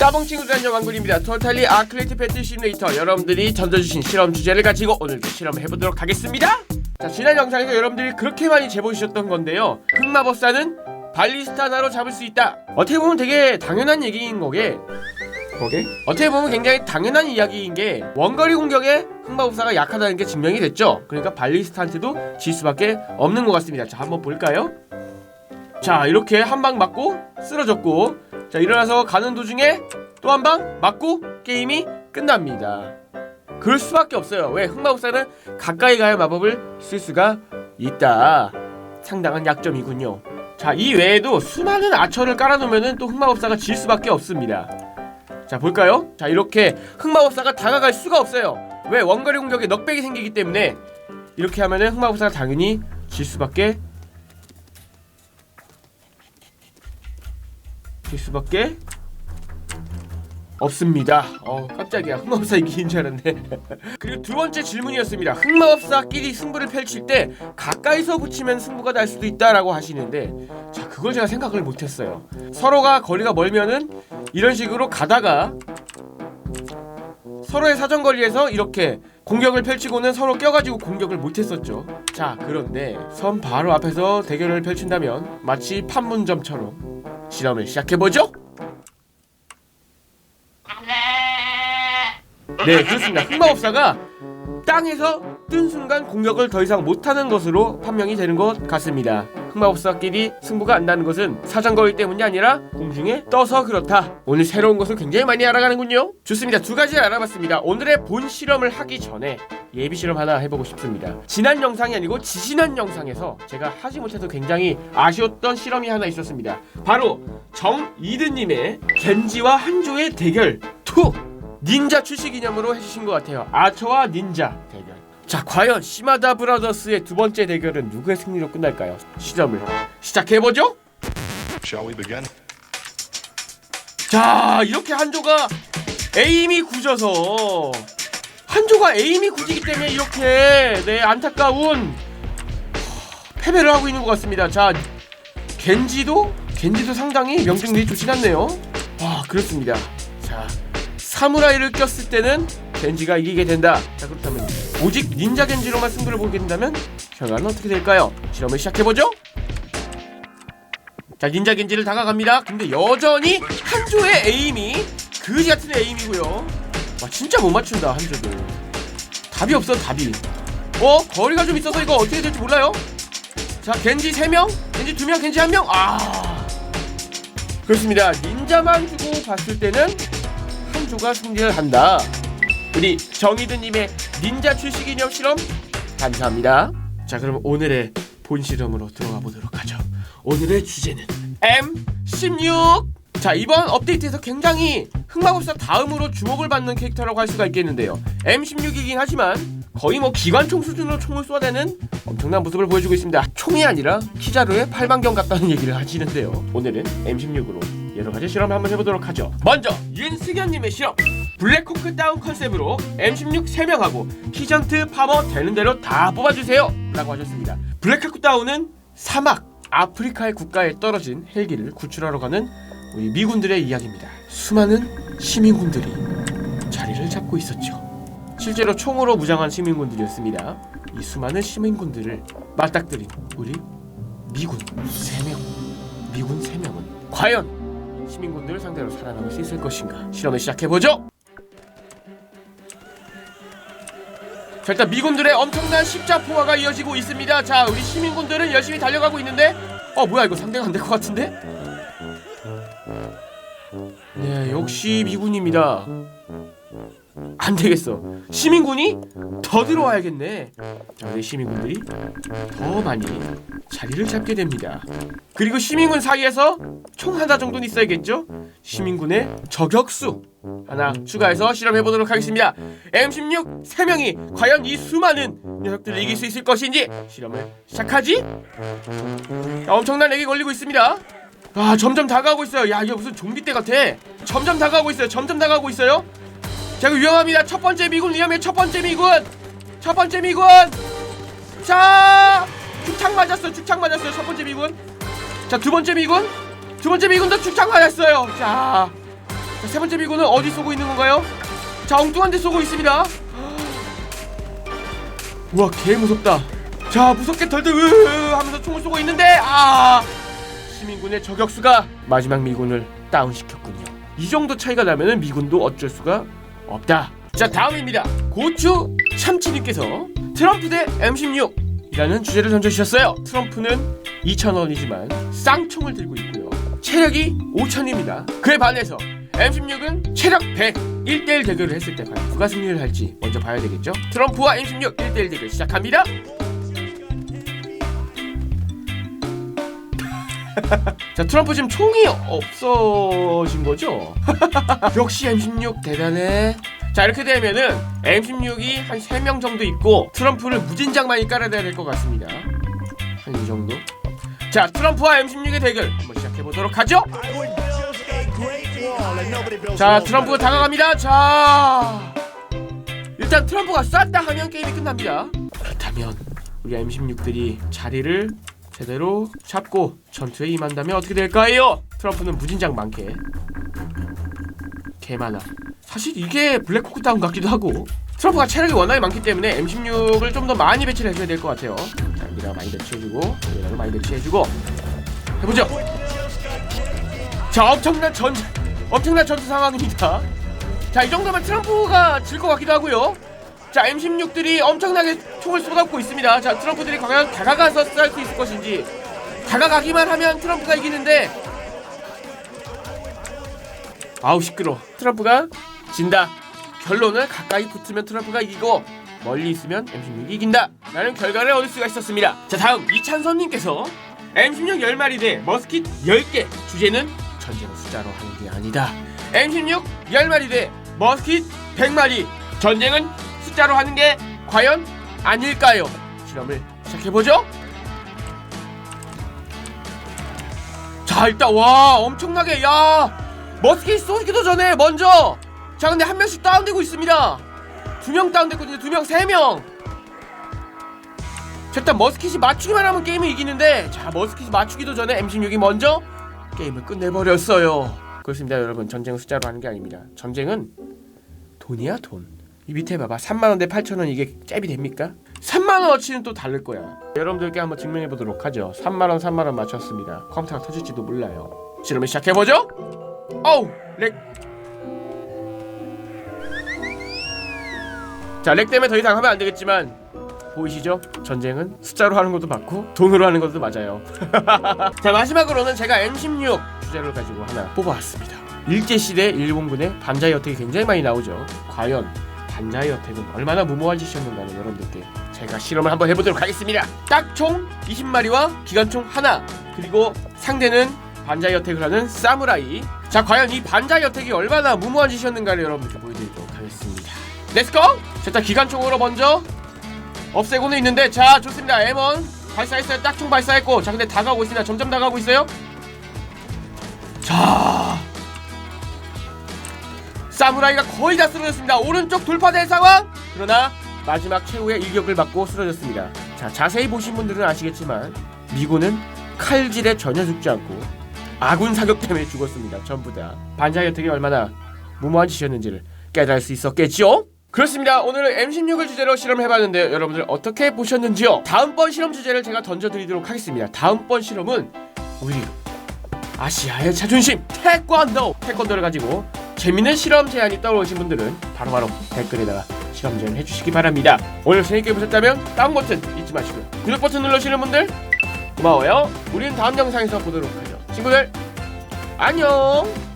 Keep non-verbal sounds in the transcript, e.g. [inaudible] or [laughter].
따봉 친구들 안녕 왕군입니다. 토탈리 아클레이트 패트 시뮬레이터 여러분들이 던져주신 실험 주제를 가지고 오늘도 실험을 해보도록 하겠습니다. 자 지난 영상에서 여러분들이 그렇게 많이 제보 주셨던 건데요. 흑마법사는 발리스타 하나로 잡을 수 있다. 어떻게 보면 되게 당연한 얘기인 거게 거게? 어떻게 보면 굉장히 당연한 이야기인 게 원거리 공격에 흑마법사가 약하다는 게 증명이 됐죠. 그러니까 발리스타한테도 질 수밖에 없는 것 같습니다. 자 한번 볼까요? 자 이렇게 한 방 맞고 쓰러졌고 자 일어나서 가는 도중에 또 한 방 맞고 게임이 끝납니다. 그럴 수밖에 없어요. 왜 흑마법사는 가까이 가야 마법을 쓸 수가 있다. 상당한 약점이군요. 자 이 외에도 수많은 아처를 깔아놓으면 또 흑마법사가 질 수밖에 없습니다. 자 볼까요? 자 이렇게 흑마법사가 다가갈 수가 없어요. 왜 원거리 공격에 넉백이 생기기 때문에 이렇게 하면은 흑마법사가 당연히 질 수밖에 질 수밖에 없습니다. 어 깜짝이야 흑마법사 이기는 줄 알았네. [laughs] 그리고 두 번째 질문이었습니다. 흑마법사끼리 승부를 펼칠 때 가까이서 붙이면 승부가 날 수도 있다라고 하시는데 자 그걸 제가 생각을 못했어요. 서로가 거리가 멀면은 이런 식으로 가다가 서로의 사정거리에서 이렇게 공격을 펼치고는 서로 껴가지고 공격을 못했었죠. 자 그런데 섬 바로 앞에서 대결을 펼친다면 마치 판문점처럼 실험을 시작해보죠. 네 그렇습니다. 흑마법사가 땅에서 뜬 순간 공격을 더 이상 못하는 것으로 판명이 되는 것 같습니다. 흑마법사끼리 승부가 안 나는 것은 사정거리 때문이 아니라 공중에 떠서 그렇다. 오늘 새로운 것을 굉장히 많이 알아가는군요. 좋습니다. 두 가지를 알아봤습니다. 오늘의 본 실험을 하기 전에 예비 실험 하나 해보고 싶습니다. 지난 영상이 아니고 지지난 영상에서 제가 하지 못해서 굉장히 아쉬웠던 실험이 하나 있었습니다. 바로 정이드님의 겐지와 한조의 대결 2 닌자 출시 기념으로 해주신 것 같아요. 아처와 닌자 대결. 자, 과연 시마다 브라더스의 두 번째 대결은 누구의 승리로 끝날까요? 실험을 시작해보죠. Shall we begin? 자, 이렇게 한조가 에임이 굳어서 한조가 에임이 굳이기 때문에 이렇게 네 안타까운 패배를 하고 있는 것 같습니다. 자, 겐지도 겐지도 상당히 명중률이 좋진 않네요. 와, 그렇습니다. 자, 사무라이를 꼈을 때는 겐지가 이기게 된다. 자, 그렇다면 오직 닌자 겐지로만 승부를 보게 된다면 결과는 어떻게 될까요? 실험을 시작해 보죠. 자, 닌자 겐지를 다가갑니다. 근데 여전히 한조의 에임이 그지 같은 에임이고요. 와, 진짜 못 맞춘다 한조도. 답이 없어 답이. 어 거리가 좀 있어서 이거 어떻게 될지 몰라요. 자, 겐지 3명, 겐지 2명, 겐지 1명. 아. 그렇습니다. 닌자만 주고 봤을 때는 한조가 승리를 한다. 우리 정희드님의 닌자 출시 기념 실험 감사합니다. 자, 그럼 오늘의 본 실험으로 들어가 보도록 하죠. 오늘의 주제는 M16. 자, 이번 업데이트에서 굉장히 흑마법사 다음으로 주목을 받는 캐릭터라고 할 수가 있겠는데요. M16이긴 하지만 거의 뭐 기관총 수준으로 총을 쏘아대는 엄청난 모습을 보여주고 있습니다. 총이 아니라 키자루의 팔방경 같다는 얘기를 하시는데요. 오늘은 M16으로 여러 가지 실험을 한번 해보도록 하죠. 먼저 윤승현님의 실험. 블랙호크 다운 컨셉으로 M16 3명하고 피전트 파머 되는 대로 다 뽑아주세요 라고 하셨습니다 블랙호크 다운은 사막 아프리카의 국가에 떨어진 헬기를 구출하러 가는 우리 미군들의 이야기입니다. 수많은 시민군들이 자리를 잡고 있었죠. 실제로 총으로 무장한 시민군들이었습니다. 이 수많은 시민군들을 맞닥뜨린 우리 미군 3명. 미군 3명은 과연 시민군들을 상대로 살아남을 수 있을 것인가? 실험을 시작해보죠! 자 일단 미군들의 엄청난 십자포화가 이어지고 있습니다. 자 우리 시민군들은 열심히 달려가고 있는데? 어 뭐야 이거 상대가 안 될 것 같은데 네 역시 미군입니다 안 되겠어 시민군이 더 들어와야겠네 자 우리 시민군들이 더 많이 자리를 잡게 됩니다 그리고 시민군 사이에서 총 하나 정도는 있어야겠죠 시민군의 저격수 하나 추가해서 실험해 보도록 하겠습니다. M16 3명이 과연 이 수많은 녀석들을 이길 수 있을 것인지 실험을 시작하지? 자, 엄청난 렉이 걸리고 있습니다. 아 점점 다가오고 있어요. 야 이게 무슨 좀비 때 같아. 점점 다가오고 있어요. 점점 다가오고 있어요. 자 이거 위험합니다. 첫 번째 미군 위험해. 첫 번째 미군. 첫 번째 미군. 자 죽창 맞았어요. 죽창 맞았어요. 첫 번째 미군. 자 두 번째 미군. 두 번째 미군도 죽창 맞았어요. 자 자, 세 번째 미군은 어디 쏘고 있는 건가요? 자, 엉뚱한 데 쏘고 있습니다. 우와, 개 무섭다. 자, 무섭게 덜덜 으으 하면서 총을 쏘고 있는데 아! 시민군의 저격수가 마지막 미군을 다운시켰군요. 이 정도 차이가 나면은 미군도 어쩔 수가 없다. 자, 다음입니다. 고추 참치님께서 트럼프 대 M16이라는 주제를 던져주셨어요. 트럼프는 2,000원이지만 쌍총을 들고 있고요. 체력이 5,000입니다. 그에 반해서 M16은 체력 100, 1대1 대결을 했을 때 과연 누가 승리를 할지 먼저 봐야 되겠죠? 트럼프와 M16 1대1 대결 시작합니다. [laughs] 자 트럼프 지금 총이 없어진 거죠? [laughs] 역시 M16 대단해. 자 이렇게 되면은 M16이 한 3명 정도 있고 트럼프를 무진장 많이 깔아야 될 것 같습니다. 한 이 정도. 자 트럼프와 M16의 대결 한번 시작해 보도록 하죠. 자 트럼프가 다가갑니다. 자 일단 트럼프가 쐈다 하면 게임이 끝납니다. 그렇다면 우리 M16들이 자리를 제대로 잡고 전투에 임한다면 어떻게 될까요? 트럼프는 무진장 많게 개 많아. 사실 이게 블랙호크 다운 같기도 하고 트럼프가 체력이 워낙에 많기 때문에 M16을 좀 더 많이 배치를 해줘야 될 것 같아요. 자, 여기다가 많이 배치해주고 여기다가 많이 배치해주고 해보죠. 자 엄청난 전 엄청난 전투 상황입니다. 자 이 정도면 트럼프가 질 것 같기도 하고요. 자 M16들이 엄청나게 총을 쏟아붓고 있습니다. 자 트럼프들이 과연 다가가서 쌀 수 있을 것인지 다가가기만 하면 트럼프가 이기는데 아우 시끄러. 트럼프가 진다. 결론은 가까이 붙으면 트럼프가 이기고 멀리 있으면 M16이 이긴다. 라는 결과를 얻을 수가 있었습니다. 자 다음 이찬선님께서 M16 10마리 대 머스킷 10개 주제는 전쟁을 숫자로 하는 게 아니다. M16 10마리 대 머스킷 100마리 전쟁은 숫자로 하는 게 과연 아닐까요? 실험을 시작해보죠. 자 일단 와 엄청나게 야 머스킷 쏘기도 전에 먼저! 자 근데 한 명씩 다운되고 있습니다. 두 명 다운됐거든요 두명 세명! 자 일단 머스킷이 맞추기만 하면 게임을 이기는데 자 머스킷이 맞추기도 전에 M16이 먼저 게임을 끝내버렸어요. 그렇습니다 여러분. 전쟁은 숫자로 하는 게 아닙니다. 전쟁은 돈이야 돈 이 밑에 봐봐 3만원 대 8천원 이게 잽이 됩니까? 3만원어치는 또 다를 거야 여러분들께 한번 증명해 보도록 하죠 3만원 3만원 맞췄습니다 컴퓨터가 터질지도 몰라요 실험을 시작해보죠 어우 렉. 자, 렉 때문에 더 이상 하면 안 되겠지만 보이시죠? 전쟁은 숫자로 하는 것도 맞고 돈으로 하는 것도 맞아요. [laughs] 자, 마지막으로는 제가 M16 주제를 가지고 하나 뽑아왔습니다. 일제 시대 일본군의 반자이 어택이 굉장히 많이 나오죠. 과연 반자이 어택은 얼마나 무모한 짓이었는가는 여러분들께 제가 실험을 한번 해보도록 하겠습니다. 딱 총 20마리와 기관총 하나 그리고 상대는 반자이 어택을 하는 사무라이. 자 과연 이 반자이 어택이 얼마나 무모한 짓이었는가를 여러분들께 보여드리도록 하겠습니다. 렛츠고! 자 일단 기관총으로 먼저 없애고는 있는데 자 좋습니다. M1 발사했어요. 딱 총 발사했고 자 근데 다가오고 있습니다. 점점 다가오고 있어요. 자 사무라이가 거의 다 쓰러졌습니다 오른쪽 돌파된 상황 그러나 마지막 최후의 일격을 받고 쓰러졌습니다 자 자세히 보신 분들은 아시겠지만 미군은 칼질에 전혀 죽지 않고 아군 사격 때문에 죽었습니다. 전부 다 반자의 어택이 얼마나 무모한 짓이었는지를 깨달을 수 있었겠지요? 그렇습니다. 오늘은 M16을 주제로 실험을 해봤는데 여러분들 어떻게 보셨는지요? 다음번 실험 주제를 제가 던져드리도록 하겠습니다. 다음번 실험은 우리 아시아의 자존심 태권도 태권도를 가지고 재밌는 실험 제안이 떠오르신 분들은 바로바로 댓글에다가 실험 제안 해주시기 바랍니다. 오늘 재밌게 보셨다면 다운 버튼 잊지 마시고요. 구독 버튼 눌러주시는 분들 고마워요. 우리는 다음 영상에서 보도록 하죠. 친구들 안녕.